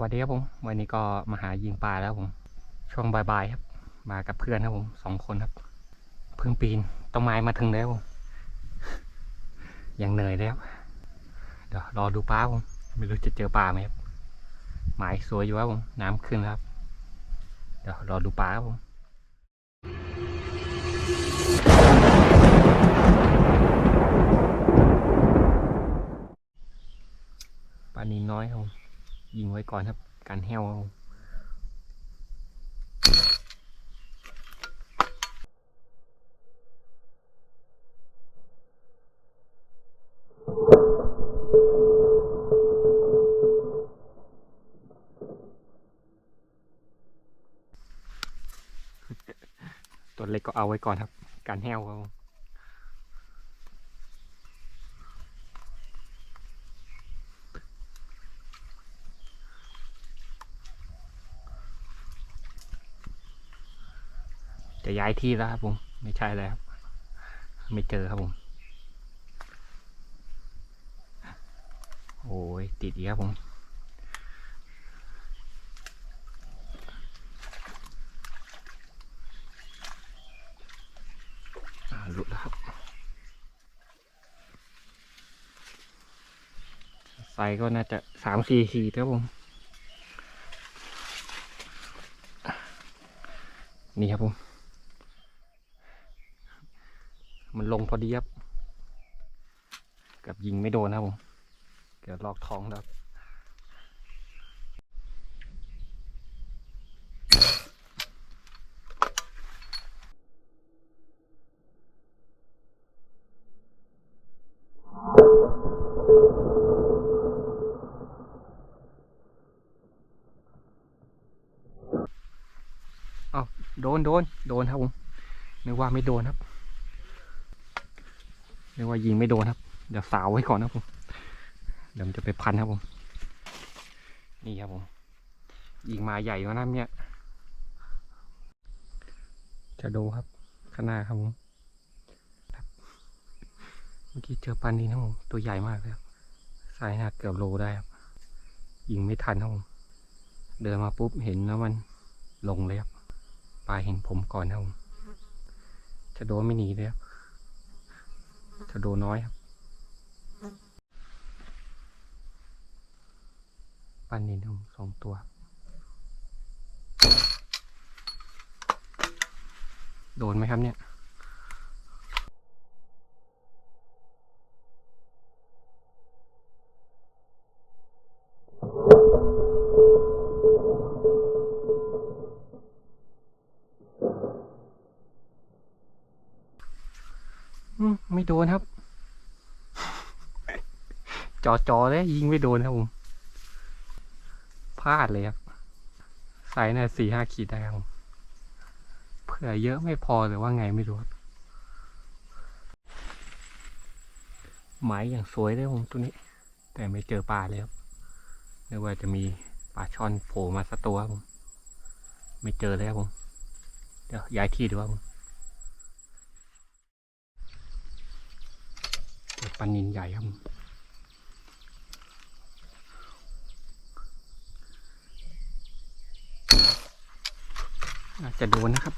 วัสดีครับผม วันนี้ก็มาหายิงปลาแล้วผม ช่วงบ่ายๆครับ มากับเพื่อนครับผมสองคนครับ เพิ่งปีนต้นไม้มาถึงแล้วผมยังเหนื่อยแล้ว เดี๋ยวรอดูปลาผม ไม่รู้จะเจอปลาไหมครับหมายสวยอยู่ครับผม น้ำขึ้นแล้วครับ เดี๋ยวรอดูปลาครับผมปลานินน้อยครับผม ยิงไว้ก่อนครับ การแห้วครับผมตัวเล็กก็เอาไว้ก่อนครับ การแห้วครับ จะย้ายที่แล้วครับผม ไม่ใช่แล้วครับไม่เจอครับผม โอ้ยติดอีกครับผมหลุดแล้วครับไซส์ก็น่าจะสามสี่ขีดครับผม นี่ครับผม มันลงพอดีครับ กับยิงไม่โดนนะครับผม เกิดลอกท้องแล้วครับอ้าวโดนโดนโดนครับผมนึกว่าไม่โดนครับ นึกว่ายิงไม่โดนครับ เดี๋ยวสาวไว้ก่อนนะผม เดี๋ยวมันจะไปพันครับผม นี่ครับผม ยิงมาใหญ่กว่านั้นเนี่ย จะโดครับข้างหน้าครับผมเมื่อกี้เจอปลานินครับผม ตัวใหญ่มากเลยครับไซส์หนักเกือบโลได้ครับ ยิงไม่ทันครับผม เดินมาปุ๊บเห็นแล้วมันลงเลยครับปลาเห็นผมก่อนครับผมจะโดนไม่หนีเลยครับะโดนน้อยครับปันนินครับผมสองตัว โดนไหมครับเนี่ย โดนครับ จอจอเลยยิงไม่โดนครับผมพลาดเลยครับไซส์น่ะสี่ห้าขีดได้ครับเผื่อเยอะไม่พอหรือว่าไงไม่รู้ครับหมายอย่างสวยเลยผมตัวนี้ แต่ไม่เจอปลาเลยครับนึกว่าจะมีปลาช่อนโผล่มาสักตัวผม ไม่เจอเลยครับผม เดี๋ยวย้ายที่ดูครับผมเจอ ปลานินใหญ่ครับ อาจจะโดนนะครับ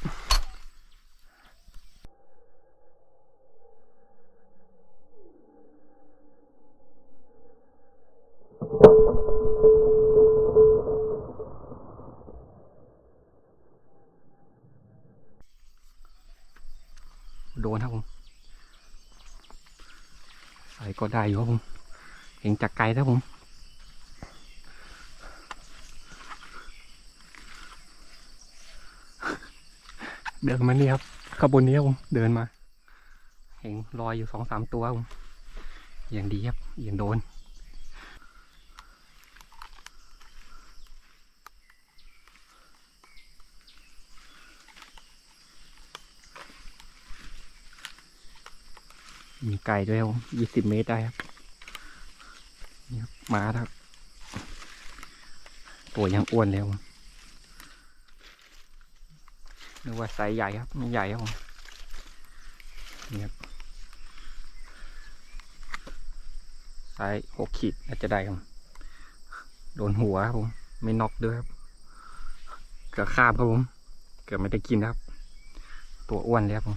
โดนครับผม ใส่ก็ได้อยู่ครับผมเห็นจากไกลนะผมเดินมานี่ครับขบวนนี้ผมเดินมา เห็นรอยอยู่สองสามตัวผมอย่างดีครับอย่างโดน มีไก่ด้วยครับยี่สิบเมตรได้ครับนี่ครับมาแล้วครับ ตัวยังอ้วนเลยครับผมนึกว่าไซส์ใหญ่ครับ ไม่ใหญ่ครับผมนี่ครับไซส์หกขีดน่าจะได้ครับ โดนหัวครับผม ไม่น็อกด้วยครับ เกือบคาบครับผม เกือบไม่ได้กินครับ ตัวอ้วนเลยครับผม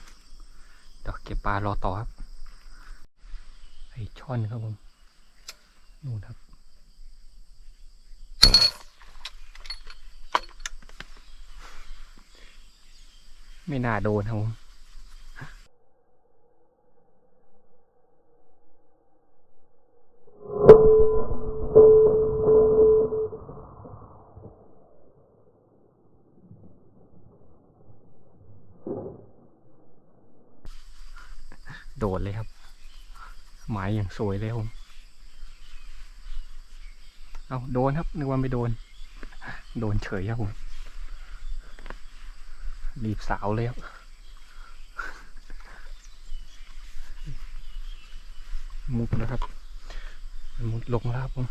เดี๋ยวเก็บปลารอต่อครับ ไอช่อนครับผมนู่นครับ ไม่น่าโดนครับผมโดดเลยครับ หมายอย่างสวยเลยครับผม เอาโดนครับ นึกว่าไม่โดน โดนเฉยครับผมรีบสาวเลยครับมุดแล้วครับ มุดลงแล้วครับผม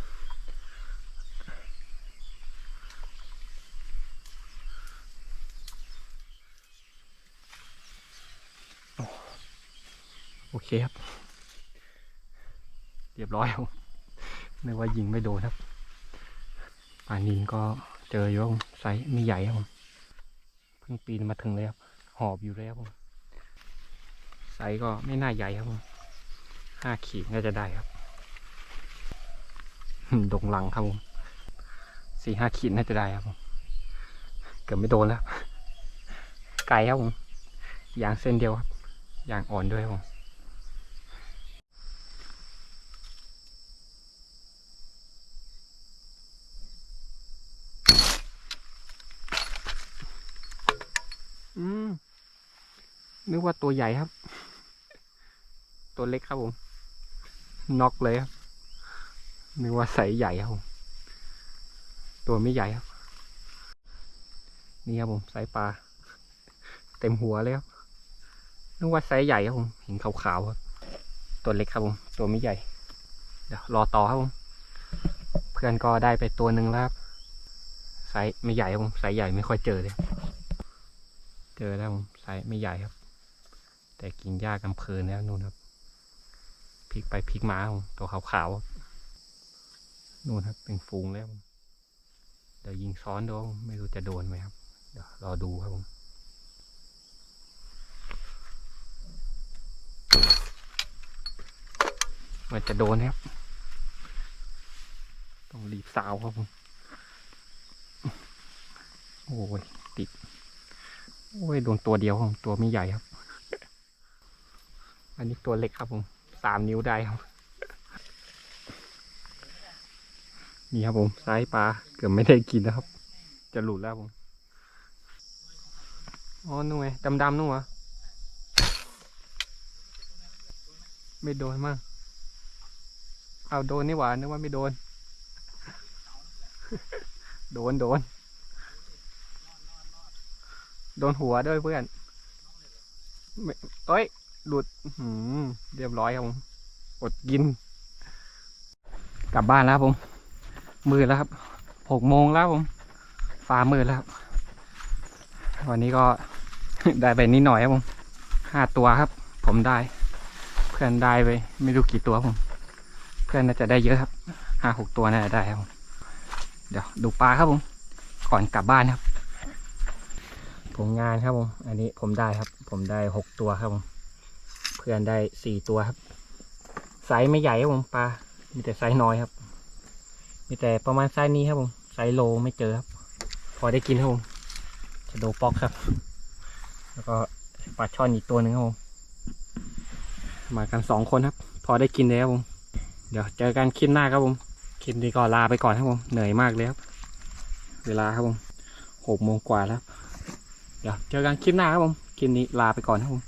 โอเคครับ เรียบร้อยครับผมนึกว่ายิงไม่โดนครับป่านินก็เจออยู่ไซส์ไม่ใหญ่ครับผมเพิ่งปีนมาถึงเลยครับ หอบอยู่แล้วผมไซส์ก็ไม่น่าใหญ่ครับผมห้าขีดน่าจะได้ครับดงหลังครับผมสี่ห้าขีดน่าจะได้ครับผมเกือบไม่โดนแล้ว ไกลครับผมยางเส้นเดียวครับยางอ่อนด้วยครับผม อืม นึกว่าตัวใหญ่ครับ ตัวเล็กครับผมน็อกเลยครับนึกว่าใสใหญ่ครับผมตัวไม่ใหญ่ครับ นี่ครับผมไซส์ปลาเต็มหัวเลยครับนึกว่าไซส์ใหญ่ครับผมเห็นขาวๆครับตัวเล็กครับผมตัวไม่ใหญ่ เดี๋ยวรอต่อครับผมเพื่อนก็ได้ไปตัวหนึ่งแล้วครับไซส์ไม่ใหญ่ครับผมไซส์ใหญ่ไม่ค่อยเจอเลย เจอแล้วผมไซส์ไม่ใหญ่ครับ แต่กินหญ้ากำเพลินแล้วนู่นครับพลิกไปพลิกมาครับตัวขาวๆนู่นครับ เป็นฟูงแล้ว เดี๋ยวยิงซ้อนดูไม่รู้จะโดนไหมครับ เดี๋ยวรอดูครับผมมันจะโดนครับ ต้องรีบสาวครับผม โอ้ย ติด โอ้ย โดนตัวเดียวครับ ตัวไม่ใหญ่ครับ อันนี้ตัวเล็กครับผมสามนิ้วได้ครับ นี่ครับผมซ้ายปลาเกือบไม่ได้กินนะครับ จะหลุดแล้วผมอ๋อนู่นไงดำๆนู่นเหรอไม่โดนมั่งเอาโดนนี่หว่านึกว่าไม่โดน โดนโดน โดนหัวด้วยเพื่อนเอ้ย หลุดหืมเรียบร้อยครับผม อดกิน กลับบ้านแล้วผม มืดแล้วครับหกโมงแล้วผมฟ้ามืดแล้วครับ วันนี้ก็ได้ไปนิดหน่อยครับผมห้าตัวครับ ผมได้ เพื่อนได้ไปไม่รู้กี่ตัวผม เพื่อนน่าจะได้เยอะครับห้าหกตัวน่าจะได้ครับผมเดี๋ยวดูปลาครับผม ก่อนกลับบ้านครับ ผลงานครับผม อันนี้ผมได้ครับ ผมได้หกตัวครับผม เพื่อนได้สี่ตัวครับไซส์ไม่ใหญ่ครับผมปลา มีแต่ไซส์น้อยครับ มีแต่ประมาณไซส์นี้ครับผมไซส์โลไม่เจอครับ พอได้กินครับผมชะโดป๊อกครับ แล้วก็ปลาช่อนอีกตัวหนึ่งครับผมมากันสองคนครับ พอได้กินแล้วครับผม เดี๋ยวเจอกันคลิปหน้าครับผมคลิปนี้ก็ลาไปก่อนครับผมเหนื่อยมากเลยครับ เวลาครับผมหกโมงกว่าแล้ว เดี๋ยวเจอกันคลิปหน้าครับผมคลิปนี้ลาไปก่อนครับผม